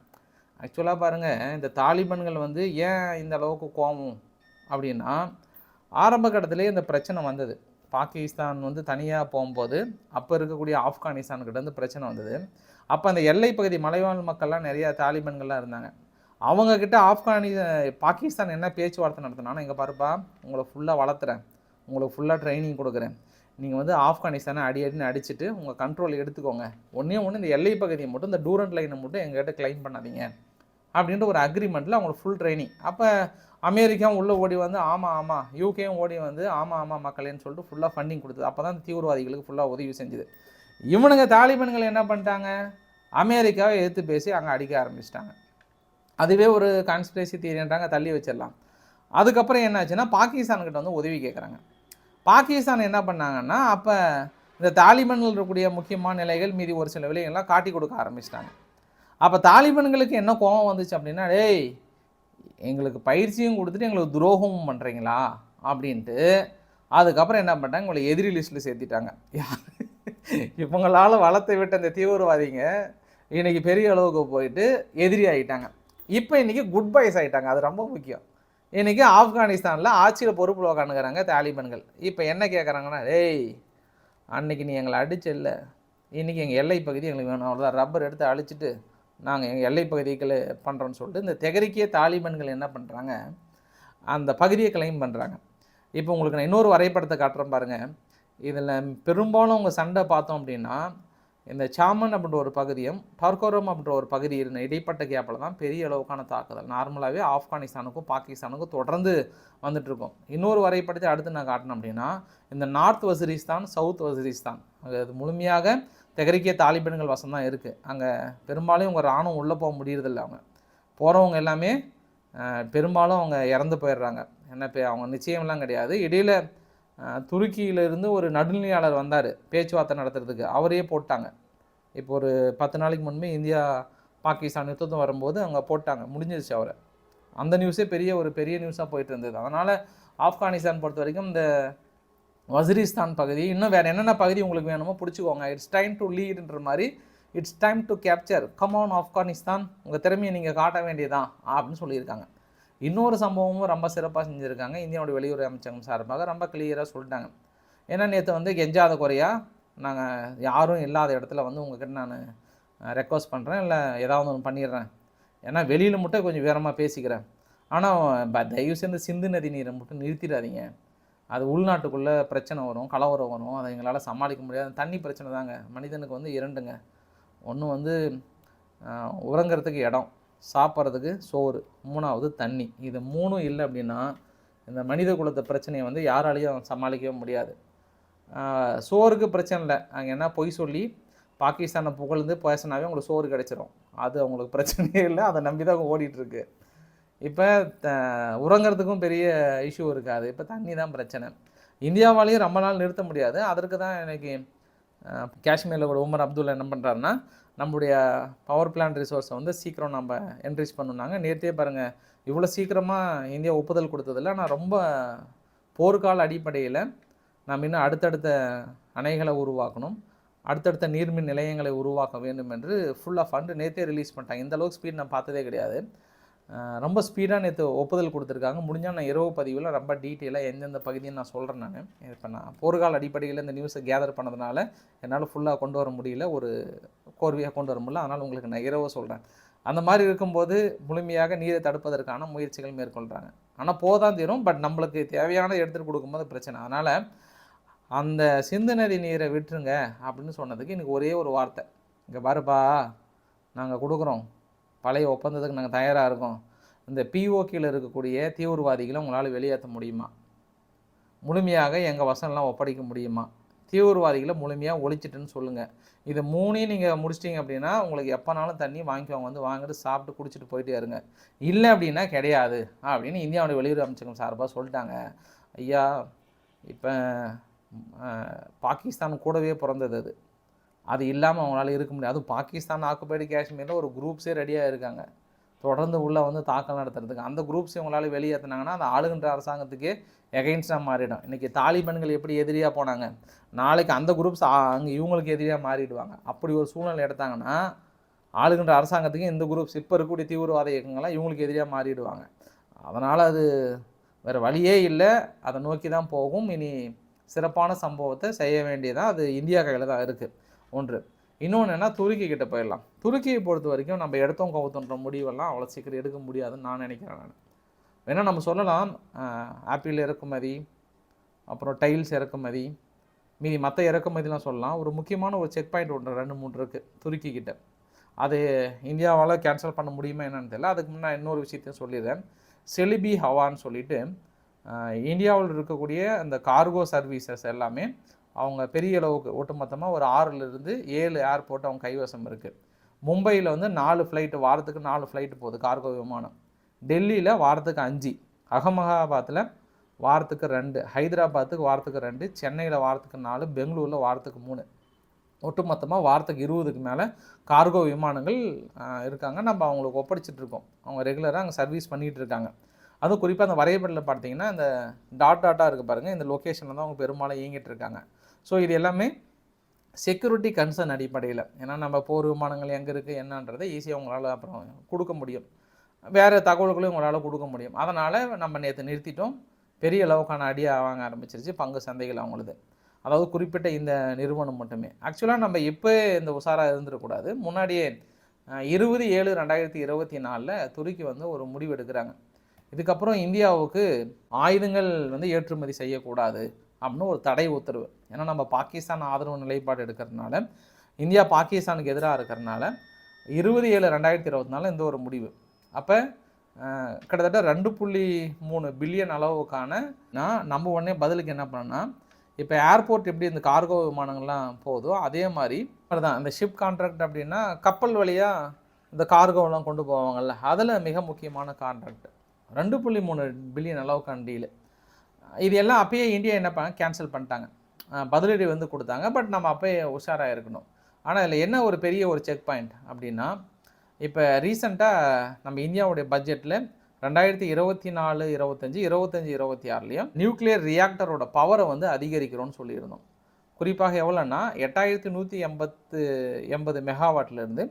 ஆக்சுவலாக பாருங்கள் இந்த தாலிபன்கள் வந்து ஏன் இந்த அளவுக்கு கோவம் அப்படின்னா ஆரம்ப கட்டத்திலே இந்த பிரச்சனை வந்தது. பாகிஸ்தான் வந்து தனியாக போகும்போது அப்போ இருக்கக்கூடிய ஆப்கானிஸ்தான்கிட்ட இருந்து பிரச்சனை வந்தது. அப்போ அந்த எல்லை பகுதி மலைவாழ் மக்கள்லாம் நிறையா தாலிபன்கள்லாம் இருந்தாங்க. அவங்கக்கிட்ட ஆப்கானி பாகிஸ்தான் என்ன பேச்சுவார்த்தை நடத்தினாலும் இங்கே பாருப்பா உங்களை ஃபுல்லாக வளர்த்துறேன். உங்களுக்கு ஃபுல்லாக ட்ரைனிங் கொடுக்குறேன். நீங்கள் வந்து ஆப்கானிஸ்தானை அடி அடின்னு அடிச்சுட்டு உங்கள் கண்ட்ரோல் எடுத்துக்கோங்க. ஒன்றே ஒன்று இந்த எல்லை பகுதியை மட்டும் இந்த டூரண்ட் லைனை மட்டும் எங்ககிட்ட கிளைம் பண்ணாதீங்க. அப்படின்ற ஒரு அக்ரிமெண்ட்டில் அவங்களுக்கு ஃபுல் ட்ரைனிங் அப்போ அமெரிக்காவும் உள்ளே ஓடி வந்து ஆமாம் ஆமாம் யூகேயும் ஓடி வந்து ஆமாம் ஆமாம் மக்களேன்னு சொல்லிட்டு ஃபுல்லாக ஃபண்டிங் கொடுத்தது. அப்போ தான் தீவிரவாதிகளுக்கு ஃபுல்லாக உதவி செஞ்சுது. இவனுங்க தாலிபன்கள் என்ன பண்ணிட்டாங்க? அமெரிக்காவை எதிர்த்து பேசி அங்கே அடிக்க ஆரம்பிச்சிட்டாங்க. அதுவே ஒரு கான்ஸ்பிரசி தீரியன்றாங்க தள்ளி வச்சிடலாம். அதுக்கப்புறம் என்னாச்சுன்னா பாகிஸ்தான்கிட்ட வந்து உதவி கேட்குறாங்க பாகிஸ்தான் என்ன பண்ணாங்கன்னா அப்போ இந்த தாலிபன்கள் இருக்கக்கூடிய முக்கியமான நிலைகள் மீதி ஒரு சில விலைகள்லாம் காட்டி கொடுக்க ஆரம்பிச்சிட்டாங்க. அப்போ தாலிபன்களுக்கு என்ன கோபம் வந்துச்சு அப்படின்னா டேய் எங்களுக்கு பயிற்சியும் கொடுத்துட்டு எங்களுக்கு துரோகமும் பண்ணுறீங்களா அப்படின்ட்டு அதுக்கப்புறம் என்ன பண்ணிட்டாங்க உங்களை எதிரி லிஸ்ட்டில் சேர்த்திட்டாங்க. இவங்களால் வளர்த்து விட்ட இந்த தீவிரவாதிங்க இன்றைக்கி பெரிய அளவுக்கு போயிட்டு எதிரி ஆகிட்டாங்க இப்போ இன்றைக்கி குட் பைஸ் ஆகிட்டாங்க அது ரொம்ப முக்கியம். இன்றைக்கி ஆப்கானிஸ்தானில் ஆட்சியில் பொறுப்பில் உக்காந்துக்கிறாங்க தாலிபன்கள். இப்போ என்ன கேட்குறாங்கன்னா டேய் அன்னைக்கு நீ எங்களை அடிச்சல இன்றைக்கி எங்கள் எல்லை பகுதி எங்களுக்கு வேணும். அவ்வளோதான் ரப்பர் எடுத்து அழிச்சிட்டு நாங்கள் எங்கள் எல்லை பகுதிகளை பண்ணுறோன்னு சொல்லிட்டு இந்த தெகரிக்கிய தாலிபன்கள் என்ன பண்ணுறாங்க அந்த பகுதியை கிளைம் பண்ணுறாங்க இப்போ உங்களுக்கு நான் இன்னொரு வரைபடத்தை காட்டுறேன் பாருங்கள் இதில் பெரும்பாலும் உங்கள் சண்டை பார்த்தோம் அப்படின்னா இந்த சாமன் அப்படின்ற ஒரு பகுதியும் டார்கோரம் அப்படின்ற ஒரு பகுதி இருந்த இடைப்பட்ட கேப்பில் தான் பெரிய அளவுக்கான தாக்குதல். நார்மலாகவே ஆப்கானிஸ்தானுக்கும் பாகிஸ்தானுக்கும் தொடர்ந்து வந்துட்டுருக்கோம். இன்னொரு வரைபடத்தை அடுத்து நான் காட்டினேன் அப்படின்னா இந்த நார்த் வசிரிஸ்தான் சவுத் வசிரிஸ்தான். அது முழுமையாக தெகரிக்கிய தாலிபன்கள் வசம் தான் இருக்குது அங்கே பெரும்பாலும் இவங்க இராணுவம் உள்ளே போக முடியறதில்ல அவங்க. போகிறவங்க எல்லாமே பெரும்பாலும் அவங்க இறந்து போயிடுறாங்க. என்ன இப்போ அவங்க நிச்சயம்லாம் கிடையாது. இடையில் துருக்கியிலிருந்து ஒரு நடுநிலையாளர் வந்தார் பேச்சுவார்த்தை நடத்துறதுக்கு. அவரையே போட்டாங்க. இப்போ ஒரு பத்து நாளைக்கு முன்பே இந்தியா பாகிஸ்தான் யுத்தம் வரும்போது அவங்க போட்டாங்க. முடிஞ்சிருச்சு அவரை. அந்த நியூஸே பெரிய ஒரு பெரிய நியூஸாக போயிட்டு இருந்தது. அதனால் ஆப்கானிஸ்தான் பொறுத்த வரைக்கும் இந்த வசிரிஸ்தான் பகுதி. இன்னும் வேறு என்னென்ன பகுதி உங்களுக்கு வேணுமோ பிடிச்சிக்கோங்க. இட்ஸ் டைம் டு லீடுன்ற மாதிரி it's time to capture come on Afghanistan உங்கள் திறமையை நீங்கள் காட்ட வேண்டியதான் அப்படின்னு சொல்லியிருக்காங்க. இன்னொரு சம்பவமும் ரொம்ப சிறப்பாக செஞ்சுருக்காங்க. இந்தியாவுடைய வெளியுறவு அமைச்சகம் சார்பாக ரொம்ப கிளியராக சொல்லிட்டாங்க. ஏன்னா நேற்று வந்து கெஞ்சாத குறையாக நாங்கள் யாரும் இல்லாத இடத்துல வந்து உங்ககிட்ட நான் ரெக்வஸ்ட் பண்ணுறேன் இல்லை ஏதாவது ஒன்று பண்ணிடுறேன். ஏன்னா வெளியில் மட்டும் கொஞ்சம் வேறமாக பேசிக்கிறேன். ஆனால் தயவு செய்து சிந்து நதி நீரை மட்டும் நிறுத்திடாதீங்க. அது உள்நாட்டுக்குள்ளே பிரச்சனை வரும் கலவரம் வரும். அதை எங்களால் சமாளிக்க முடியாது. தண்ணி பிரச்சனை தாங்க. மனிதனுக்கு வந்து இரண்டுங்க. ஒன்று வந்து உறங்கிறதுக்கு உறங்குறதுக்கு இடம் சாப்பிட்றதுக்கு சோறு. மூணாவது தண்ணி. இது மூணும் இல்லை அப்படின்னா இந்த மனித குலத்தை பிரச்சனையை வந்து யாராலையும் சமாளிக்கவே முடியாது. சோறுக்கு பிரச்சனை இல்லை. அங்கே என்ன பொய் சொல்லி பாகிஸ்தானை புகழ்ந்து பேசினாவே உங்களுக்கு சோறு கிடைச்சிரும். அது அவங்களுக்கு பிரச்சனையே இல்லை. அதை நம்பி தான் ஓடிட்டுருக்கு இப்போ உறங்குறதுக்கும் பெரிய இஷ்யூ இருக்காது. இப்போ தண்ணி தான் பிரச்சனை. இந்தியாவாலேயும் ரொம்ப நாள் நிறுத்த முடியாது. அதற்கு தான் எனக்கு காஷ்மீரில் ஒரு உமர் அப்துல்லா என்ன பண்ணுறாருன்னா நம்முடைய பவர் பிளான்ட் ரிசோர்ஸை வந்து சீக்கிரம் நம்ம என்ரிச் பண்ணுனாங்க. நேர்த்தியே பாருங்கள் இவ்வளோ சீக்கிரமாக இந்தியா ஒப்புதல் கொடுத்ததில்ல. நான் ரொம்ப போர்க்கால அடிப்படையில் நாம் இன்னும் அடுத்தடுத்த அணைகளை உருவாக்கணும். அடுத்தடுத்த நீர்மின் நிலையங்களை உருவாக்க வேண்டும் என்று ஃபுல்லாக ஃபண்டு நேற்றே ரிலீஸ் பண்ணிட்டாங்க. இந்த அளவுக்கு ஸ்பீட் நான் பார்த்ததே கிடையாது. ரொம்ப ஸ்பீடாக நேற்று ஒப்புதல் கொடுத்துருக்காங்க. முடிஞ்சால் நான் இரவு பதிவில் ரொம்ப டீட்டெயிலாக எந்தெந்த பகுதியும் நான் சொல்கிறேன் நான். இப்போ நான் போர்கால் அடிப்படையில் இந்த நியூஸை கேதர் பண்ணதுனால என்னால் ஃபுல்லாக கொண்டு வர முடியல. ஒரு கோர்வையாக கொண்டு வர முடியல. அதனால் உங்களுக்கு நான் இரவு சொல்கிறேன் அந்த மாதிரி இருக்கும்போது முழுமையாக நீரை தடுப்பதற்கான முயற்சிகள் மேற்கொள்கிறாங்க ஆனால் போதான் தீரும். பட் நம்மளுக்கு தேவையான எடுத்துகிட்டு கொடுக்கும்போது பிரச்சனை. அதனால் அந்த சிந்து நதி நீரை விட்டுருங்க அப்படின்னு சொன்னதுக்கு எனக்கு ஒரே ஒரு வார்த்தை. இங்கே பாருப்பா நாங்கள் கொடுக்குறோம். பழைய ஒப்பந்தத்துக்கு நாங்கள் தயாராக இருக்கோம். இந்த பிஓக்கியில் இருக்கக்கூடிய தீவிரவாதிகளை உங்களால் வெளியேற்ற முடியுமா? முழுமையாக எங்கள் வசனெல்லாம் ஒப்படைக்க முடியுமா? தீவிரவாதிகளை முழுமையாக ஒழிச்சிட்டுன்னு சொல்லுங்கள் இது மூணையும் நீங்கள் முடிச்சிட்டிங்க அப்படின்னா உங்களுக்கு எப்போனாலும் தண்ணி வாங்கிக்கோங்க. வந்து வாங்கிட்டு சாப்பிட்டு குடிச்சிட்டு போயிட்டே இருங்க. இல்லை அப்படின்னா கிடையாது. அப்படின்னு இந்தியாவுடைய வெளியுறவு அமைச்சகம் சார்பாக சொல்லிட்டாங்க. ஐயா இப்போ பாகிஸ்தான் கூடவே பிறந்தது அது. அது இல்லாமல் அவங்களால இருக்க முடியாது. அதுவும் பாகிஸ்தான் ஆக்குபைடு காஷ்மீரில் ஒரு குரூப்ஸே ரெடியாக இருக்காங்க தொடர்ந்து உள்ளே வந்து தாக்கல் நடத்துறதுக்கு. அந்த குரூப்ஸ் இவங்களால வெளியேற்றினாங்கன்னா அந்த ஆளுகின்ற அரசாங்கத்துக்கே எகைன்ஸ்டாக மாறிடும். இன்றைக்கி தாலிபன்கள் எப்படி எதிரியாக போனாங்க? நாளைக்கு அந்த குரூப்ஸ் அங்கே இவங்களுக்கு எதிரியாக மாறிடுவாங்க. அப்படி ஒரு சூழ்நிலை எடுத்தாங்கன்னா ஆளுகின்ற அரசாங்கத்துக்கு இந்த குரூப்ஸ் இப்போ இருக்கக்கூடிய தீவிரவாத இயக்கங்கள்லாம் இவங்களுக்கு எதிரியாக மாறிடுவாங்க. அதனால் அது வேறு வழியே இல்லை. அதை நோக்கி தான் போகும். இனி சிறப்பான சம்பவத்தை செய்ய வேண்டியதான் அது இந்தியா கையில் தான் இருக்குது ஒன்று. இன்னொன்று என்ன? துருக்கி கிட்ட போயிடலாம். துருக்கியை பொறுத்த வரைக்கும் நம்ம எடுத்தோம் கவுத்தோன்ற முடிவெல்லாம் அவ்வளோ சீக்கிரம் எடுக்க முடியாதுன்னு நான் நினைக்கிறேன் நான். வேணால் நம்ம சொல்லலாம் ஆப்பிள் இறக்குமதி அப்புறம் டைல்ஸ் இறக்குமதி மீதி மற்ற இறக்குமதிலாம் சொல்லலாம். ஒரு முக்கியமான ஒரு செக் பாயிண்ட் ஒன்று ரெண்டு மூணு இருக்குது துருக்கி கிட்ட அது இந்தியாவால் கேன்சல் பண்ண முடியுமா என்னன்னு தெரியல. அதுக்கு முன்னே இன்னொரு விஷயத்தையும் சொல்லிடுறேன். செலிபி ஹவான்னு சொல்லிட்டு இந்தியாவில் இருக்கக்கூடிய அந்த கார்கோ சர்வீசஸ் எல்லாமே அவங்க பெரிய அளவுக்கு ஒட்டுமொத்தமாக ஒரு ஆறுலேருந்து ஏழு ஏர்போர்ட் அவங்க கைவசம் இருக்குது மும்பையில் வந்து நாலு ஃப்ளைட்டு வாரத்துக்கு நாலு ஃப்ளைட்டு போகுது கார்கோ விமானம். டெல்லியில் வாரத்துக்கு அஞ்சு அகமதாபாத்தில் வாரத்துக்கு ரெண்டு ஹைதராபாத்துக்கு வாரத்துக்கு ரெண்டு சென்னையில் வாரத்துக்கு நாலு பெங்களூரில் வாரத்துக்கு மூணு. ஒட்டுமொத்தமாக வாரத்துக்கு இருபதுக்கு மேலே கார்கோ விமானங்கள் இருக்காங்க. நம்ம அவங்களுக்கு ஒப்படைச்சிட்டு இருக்கோம். அவங்க ரெகுலராக அங்கே சர்வீஸ் பண்ணிகிட்டு இருக்காங்க. அதுவும் குறிப்பாக அந்த வரைபடத்தில் பார்த்தீங்கன்னா இந்த டாட் டாட்டாக இருக்குது பாருங்கள் இந்த லொக்கேஷனில் தான் அவங்க பெரும்பாலும் இயங்கிட்டு இருக்காங்க. ஸோ இது எல்லாமே செக்யூரிட்டி கன்சர்ன் அடிப்படையில். ஏன்னா நம்ம போர் விமானங்கள் எங்கே இருக்குது என்னன்றதை ஈஸியாக உங்களால் அப்புறம் கொடுக்க முடியும். வேறு தகவல்களையும் உங்களால் கொடுக்க முடியும். அதனால் நம்ம நேற்று நிறுத்திட்டோம். பெரிய அளவுக்கான அடியாக வாங்க ஆரம்பிச்சிருச்சு. பங்கு சந்தைகள் அவங்களுது. அதாவது குறிப்பிட்ட இந்த நிறுவனம் மட்டுமே. ஆக்சுவலாக நம்ம இப்போ இந்த உஷாராக இருந்துடக்கூடாது. முன்னாடியே இருபது ஏழு ரெண்டாயிரத்தி இருபத்தி நாலில் துருக்கி வந்து ஒரு முடிவு எடுக்கிறாங்க. இதுக்கப்புறம் இந்தியாவுக்கு ஆயுதங்கள் வந்து ஏற்றுமதி செய்யக்கூடாது அப்படின்னு ஒரு தடை உத்தரவு. ஏன்னா நம்ம பாகிஸ்தான் ஆதரவு நிலைப்பாடு எடுக்கிறதுனால இந்தியா பாகிஸ்தானுக்கு எதிராக இருக்கிறதுனால இருபது ஏழு ரெண்டாயிரத்தி இருபத்தி நாலு இந்த ஒரு முடிவு. அப்போ கிட்டத்தட்ட ரெண்டு புள்ளி மூணு பில்லியன் அளவுக்கான நான் நம்ம உடனே பதிலுக்கு என்ன பண்ணேன்னா இப்போ ஏர்போர்ட் எப்படி இந்த கார்கோ விமானங்கள்லாம் போகுதோ அதே மாதிரி தான் இந்த ஷிப் கான்ட்ராக்ட் அப்படின்னா கப்பல் வழியாக இந்த கார்கோவெல்லாம் கொண்டு போவாங்கள்ல அதில் மிக முக்கியமான கான்ட்ராக்ட் ரெண்டு புள்ளி மூணு பில்லியன் அளவுக்கான டீலு இது எல்லாம் அப்பயே இந்தியா என்ன பண்ண கேன்சல் பண்ணிட்டாங்க. பதிலடி வந்து கொடுத்தாங்க. பட் நம்ம அப்பயே உஷாராக இருக்கணும். ஆனால் இதில் என்ன ஒரு பெரிய ஒரு செக் பாயிண்ட் அப்படின்னா இப்போ ரீசெண்டாக நம்ம இந்தியாவுடைய பட்ஜெட்டில் ரெண்டாயிரத்தி இருபத்தி நாலு இருபத்தஞ்சி இருபத்தஞ்சி இருபத்தி ஆறுலேயும் நியூக்ளியர் ரியாக்டரோட பவரை வந்து அதிகரிக்கிறோம்னு சொல்லியிருந்தோம். குறிப்பாக எவ்வளோன்னா எட்டாயிரத்தி நூற்றி எண்பத்து எண்பது மெகாவாட்லேருந்து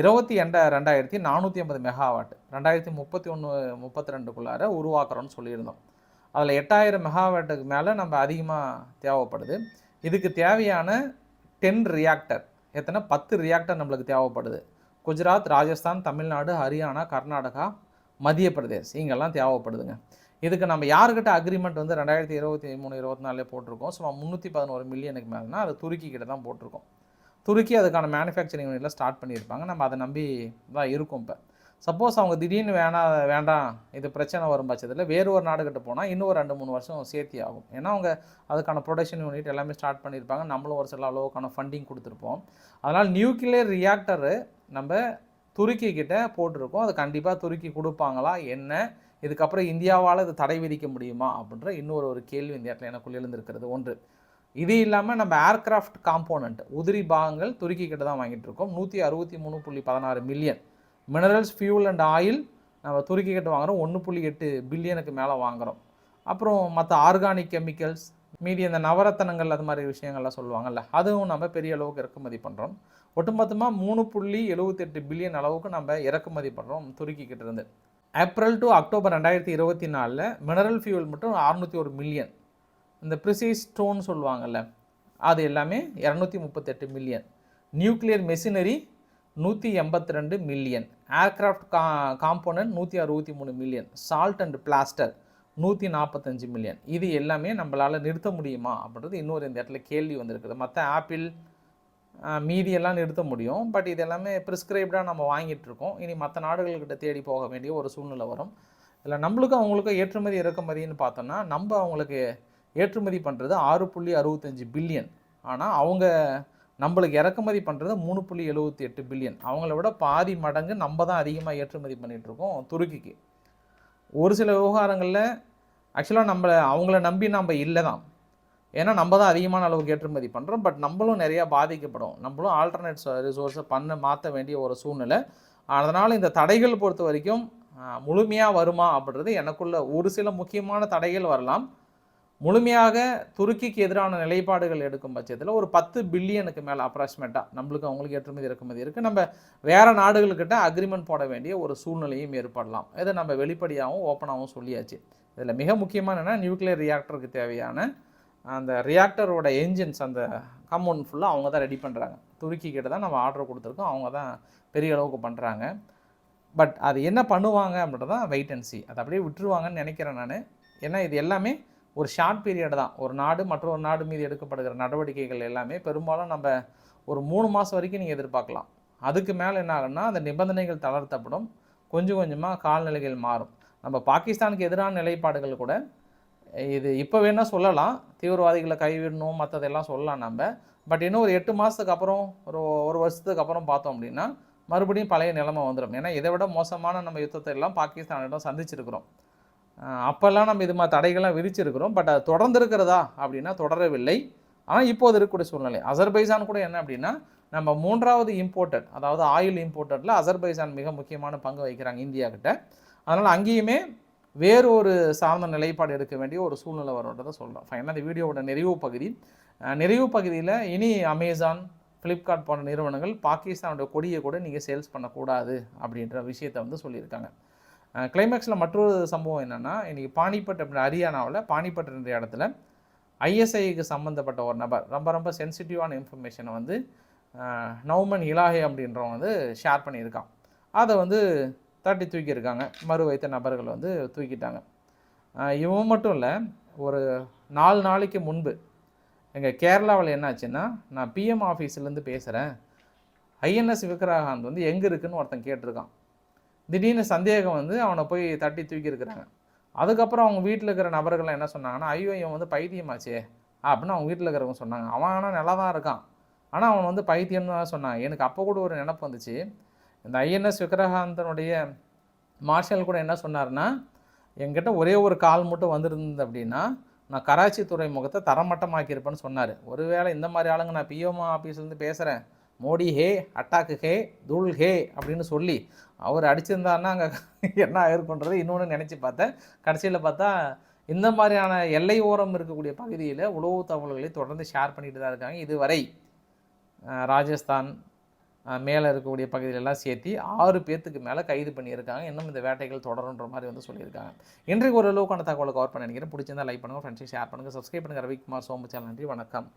இருபத்தி எண்ட ரெண்டாயிரத்தி நானூற்றி ஐம்பது மெகாவாட் ரெண்டாயிரத்தி முப்பத்தி ஒன்று முப்பத்தி ரெண்டுக்குள்ளார உருவாக்குறோன்னு சொல்லியிருந்தோம். அதில் எட்டாயிரம் மெகாவாட்டுக்கு மேலே நம்ம அதிகமாக தேவைப்படுது. இதுக்கு தேவையான டென் ரியாக்டர் எத்தனை? பத்து ரியாக்டர் நம்மளுக்கு தேவைப்படுது. குஜராத் ராஜஸ்தான் தமிழ்நாடு ஹரியானா கர்நாடகா மத்திய பிரதேஷ் இங்கெல்லாம் தேவைப்படுதுங்க. இதுக்கு நம்ம யாருக்கிட்ட அக்ரிமெண்ட் வந்து ரெண்டாயிரத்தி இருபத்தி மூணு இருபத்தி நாலுலேயே போட்டிருக்கோம். சும்மா முந்நூற்றி பதினோரு மில்லியனுக்கு மேலேனா அது துருக்கி கிட்ட தான் போட்டிருக்கோம். துருக்கி அதுக்கான மேனுஃபேக்சரிங் யூனிட்லாம் ஸ்டார்ட் பண்ணியிருப்பாங்க. நம்ம அதை நம்பி தான் இருக்கும் இப்போ. சப்போஸ் அவங்க திடீர்னு வேணாம் வேண்டாம் இது பிரச்சனை வரும் பட்சத்தில் வேறு ஒரு நாடுகிட்ட போனால் இன்னும் ஒரு ரெண்டு மூணு வருஷம் சேர்த்தி ஆகும். ஏன்னா அவங்க அதுக்கான ப்ரொடக்ஷன் யூனிட் எல்லாமே ஸ்டார்ட் பண்ணியிருப்பாங்க. நம்மளும் ஒரு சில அளவுக்கான ஃபண்டிங் கொடுத்துருப்போம். அதனால் நியூக்ளியர் ரியாக்டரு நம்ம துருக்கி கிட்ட போட்டிருக்கோம். அது கண்டிப்பாக துருக்கி கொடுப்பாங்களா? என்ன? இதுக்கப்புறம் இந்தியாவால் இது தடை விதிக்க முடியுமா? அப்படின்ற இன்னொரு ஒரு கேள்வி இந்த இடத்துல எனக்குள்ள எழுந்திருக்கிறது. ஒன்று இது இல்லாமல் நம்ம ஏர்க்ராஃப்ட் காம்போனண்ட் உதிரி பாகங்கள் துருக்கி கிட்ட தான் வாங்கிட்டு இருக்கோம். நூற்றி அறுபத்தி மூணு புள்ளி பதினாறு million minerals fuel and oil நம்ம துருக்கி கிட்ட வாங்குறோம். ஒன்று புள்ளி எட்டு பில்லியனுக்கு மேலே வாங்குகிறோம் அப்புறம் மற்ற ஆர்கானிக் கெமிக்கல்ஸ் மீதி அந்த நவரத்தனங்கள் அது மாதிரி விஷயங்கள்லாம் சொல்லுவாங்கல்ல அதுவும் நம்ம பெரிய அளவுக்கு இறக்குமதி பண்ணுறோம் ஒட்டுமொத்தமாக மூணு புள்ளி எழுபத்தெட்டு பில்லியன் அளவுக்கு நம்ம இறக்குமதி பண்ணுறோம் துருக்கி கிட்ட ஏப்ரல் டு அக்டோபர் ரெண்டாயிரத்தி இருபத்தி நாலில் மினரல் ஃபியூல் மட்டும் அறுநூற்றி ஒரு மில்லியன் இந்த ப்ரிசைஸ் ஸ்டோன் சொல்லுவாங்கல்ல அது எல்லாமே இரநூத்தி முப்பத்தெட்டு மில்லியன் நியூக்ளியர் மெஷினரி நூற்றி எண்பத்தி ரெண்டு மில்லியன் ஏர்க்ராஃப்ட் கா காம்போனன்ட் நூற்றி அறுபத்தி மூணு மில்லியன் சால்ட் அண்ட் பிளாஸ்டர் நூற்றி நாற்பத்தஞ்சு மில்லியன் இது எல்லாமே நம்மளால் நிறுத்த முடியுமா அப்படின்றது இன்னொரு இந்த இடத்துல கேள்வி வந்திருக்குது. மற்ற ஆப்பிள் மீதியெல்லாம் நிறுத்த முடியும். பட் இது எல்லாமே ப்ரிஸ்கிரைப்டாக நம்ம வாங்கிட்டுருக்கோம் இனி மற்ற நாடுகள்கிட்ட தேடி போக வேண்டிய ஒரு சூழ்நிலை வரும். இல்லை நம்மளுக்கும் அவங்களுக்கும் ஏற்றுமதி இறக்குமதின்னு பார்த்தோன்னா நம்ம அவங்களுக்கு ஏற்றுமதி பண்ணுறது ஆறு புள்ளி அறுபத்தஞ்சு பில்லியன். ஆனால் அவங்க நம்மளுக்கு இறக்குமதி பண்ணுறது மூணு புள்ளி எழுபத்தி எட்டு பில்லியன். அவங்கள விட பாதி மடங்கு நம்ம தான் அதிகமாக ஏற்றுமதி பண்ணிகிட்ருக்கோம் இருக்கோம் துருக்கிக்கு. ஒரு சில விவகாரங்களில் ஆக்சுவலாக நம்மளை அவங்கள நம்பி நம்ம இல்லை தான். ஏன்னா நம்ம தான் அதிகமான அளவுக்கு ஏற்றுமதி பண்ணுறோம் பட் நம்மளும் நிறையா பாதிக்கப்படும். நம்மளும் ஆல்டர்னேட் ரிசோர்ஸை பண்ண மாற்ற வேண்டிய ஒரு சூழ்நிலை. அதனால் இந்த தடைகள் பொறுத்த வரைக்கும் முழுமையாக வருமா அப்படின்றது எனக்குள்ள ஒரு சில முக்கியமான தடைகள் வரலாம். முழுமையாக துருக்கிக்கு எதிரான நிலைப்பாடுகள் எடுக்கும் பட்சத்தில் ஒரு பத்து பில்லியனுக்கு மேலே அப்ராக்சிமேட்டாக நம்மளுக்கு அவங்களுக்கு ஏற்றுமதி இறக்குமதி இருக்குது நம்ம வேறு நாடுகள்கிட்ட அக்ரிமெண்ட் போட வேண்டிய ஒரு சூழ்நிலையும் ஏற்படலாம். இதை நம்ம வெளிப்படையாகவும் ஓப்பனாகவும் சொல்லியாச்சு. இதில் மிக முக்கியமான என்னன்னா நியூக்ளியர் ரியாக்டருக்கு தேவையான அந்த ரியாக்டரோட என்ஜின்ஸ் அந்த காம்பவுண்ட் ஃபுல்லாக அவங்க தான் ரெடி பண்ணுறாங்க துருக்கி கிட்ட தான் நம்ம ஆர்டர் கொடுத்துருக்கோம். அவங்க தான் பெரிய அளவுக்கு பண்ணுறாங்க பட் அது என்ன பண்ணுவாங்க அப்படின்றதான் வெயிட் அண்ட் சி அதை அப்படியே விட்டுருவாங்கன்னு நினைக்கிறேன் நான். ஏன்னா இது எல்லாமே ஒரு ஷார்ட் பீரியட் தான். ஒரு நாடு மற்றொரு நாடு மீது எடுக்கப்படுகிற நடவடிக்கைகள் எல்லாமே பெரும்பாலும் நம்ம ஒரு மூணு மாதம் வரைக்கும் நீங்கள் எதிர்பார்க்கலாம். அதுக்கு மேலே என்ன ஆகுன்னா அந்த நிபந்தனைகள் தளர்த்தப்படும். கொஞ்சம் கொஞ்சமாக கால்நிலைகள் மாறும். நம்ம பாகிஸ்தானுக்கு எதிரான நிலைப்பாடுகள் கூட இது இப்போ வேணால் சொல்லலாம். தீவிரவாதிகளை கைவிடணும் மற்றதெல்லாம் சொல்லலாம் நம்ம. பட் இன்னும் ஒரு எட்டு மாதத்துக்கு அப்புறம் ஒரு ஒரு வருஷத்துக்கு அப்புறம் பார்த்தோம் அப்படின்னா மறுபடியும் பழைய நிலைமை வந்துடும் ஏன்னா இதை விட மோசமான நம்ம யுத்தத்தை எல்லாம் பாகிஸ்தானிடம் சந்திச்சிருக்கிறோம். அப்போல்லாம் நம்ம இது மாதிரி தடைகள்லாம் விதிச்சிருக்கிறோம். பட் அது தொடர்ந்து இருக்கிறதா அப்படின்னா தொடரவில்லை. ஆனால் இப்போது இருக்கக்கூடிய சூழ்நிலை. அசர்பைசான் கூட என்ன அப்படின்னா நம்ம மூன்றாவது இம்போர்ட்டட் அதாவது ஆயில் இம்போர்ட்டடில் அசர்பைசான் மிக முக்கியமான பங்கு வகிக்கிறாங்க இந்தியா கிட்ட. அதனால் அங்கேயுமே வேறு ஒரு சார்ந்த நிலைப்பாடு எடுக்க வேண்டிய ஒரு சூழ்நிலை வரும்ன்றதை சொல்கிறோம் ஃபைனலாக இந்த வீடியோவோட நிறைவு பகுதி. நிறைவு பகுதியில் இனி அமேசான் ஃப்ளிப்கார்ட் போன்ற நிறுவனங்கள் பாகிஸ்தானோட கொடியை கூட நீங்கள் சேல்ஸ் பண்ணக்கூடாது அப்படின்ற விஷயத்தை வந்து சொல்லியிருக்காங்க. கிளைமேக்ஸில் மற்றொரு சம்பவம் என்னென்னா இன்றைக்கி பானிபட் அப்படின்னு ஹரியானாவில் பானிபட் என்ற இடத்துல ஐஎஸ்ஐக்கு சம்மந்தப்பட்ட ஒரு நபர் ரொம்ப ரொம்ப சென்சிட்டிவான இன்ஃபர்மேஷனை வந்து நவுமன் இலாஹே அப்படின்றவங்க வந்து ஷேர் பண்ணியிருக்கான். அதை வந்து தட்டி தூக்கியிருக்காங்க. மறு வைத்த நபர்கள் வந்து தூக்கிட்டாங்க. இவன் மட்டும் இல்லை ஒரு நாலு நாளைக்கு முன்பு எங்கள் கேரளாவில் என்னாச்சுன்னா நான் பிஎம் ஆஃபீஸ்லேருந்து பேசுகிறேன் ஐஎன்எஸ் விக்ரகாந்த் வந்து எங்கே இருக்குன்னு ஒருத்தன் கேட்டிருக்கான். திடீர்னு சந்தேகம் வந்து அவனை போய் தட்டி தூக்கியிருக்கிறாங்க அதுக்கப்புறம் அவங்க வீட்டில் இருக்கிற நபர்கள் என்ன சொன்னாங்கன்னா ஐயோ இவன் வந்து பைத்தியமாச்சே அப்படின்னு அவங்க வீட்டில் இருக்கிறவங்க சொன்னாங்க. அவன் ஆனால் நல்லா தான் இருக்கான். ஆனால் அவன் வந்து பைத்தியம்னு தான் சொன்னான் எனக்கு அப்போ கூட ஒரு நினப்பு வந்துச்சு. இந்த ஐஎன்எஸ் விக்ரகாந்தனுடைய மார்ஷல் கூட என்ன சொன்னார்னா என்கிட்ட ஒரே ஒரு கால் மட்டும் வந்திருந்தது அப்படின்னா நான் கராச்சி துறைமுகத்தை தரமட்டமாக்கியிருப்பேன்னு சொன்னார். ஒருவேளை இந்த மாதிரி ஆளுங்க நான் பிஎம்ஓ ஆஃபீஸ்லேருந்து பேசுகிறேன் மோடி ஹே அட்டாக்கு ஹே தூள் ஹே அப்படின்னு சொல்லி அவர் அடிச்சிருந்தாருன்னா அங்கே <laughs> என்ன ஆயிருக்குன்றது இன்னொன்று நினச்சி பார்த்தேன். கடைசியில் பார்த்தா இந்த மாதிரியான எல்லை ஓரம் இருக்கக்கூடிய பகுதியில் உளவு தகவல்களை தொடர்ந்து ஷேர் பண்ணிட்டு தான் இருக்காங்க. இதுவரை ராஜஸ்தான் மேலே இருக்கக்கூடிய பகுதியிலெல்லாம் சேர்த்து ஆறு பேர்த்துக்கு மேலே கைது பண்ணியிருக்காங்க. இன்னும் இந்த வேட்டைகள் தொடருன்ற மாதிரி வந்து சொல்லியிருக்காங்க. இன்றைக்கு ஒரு அளவுக்கான தகவலை கவர் பண்ண நினைக்கிறேன். பிடிச்சிருந்தா லைக் பண்ணுங்கள் ஃப்ரெண்ட்ஸை ஷேர் பண்ணுங்கள் சப்ஸ்கிரைப் பண்ணுங்கள் ரவிக்குமார் சோமு சேனல் நன்றி வணக்கம்.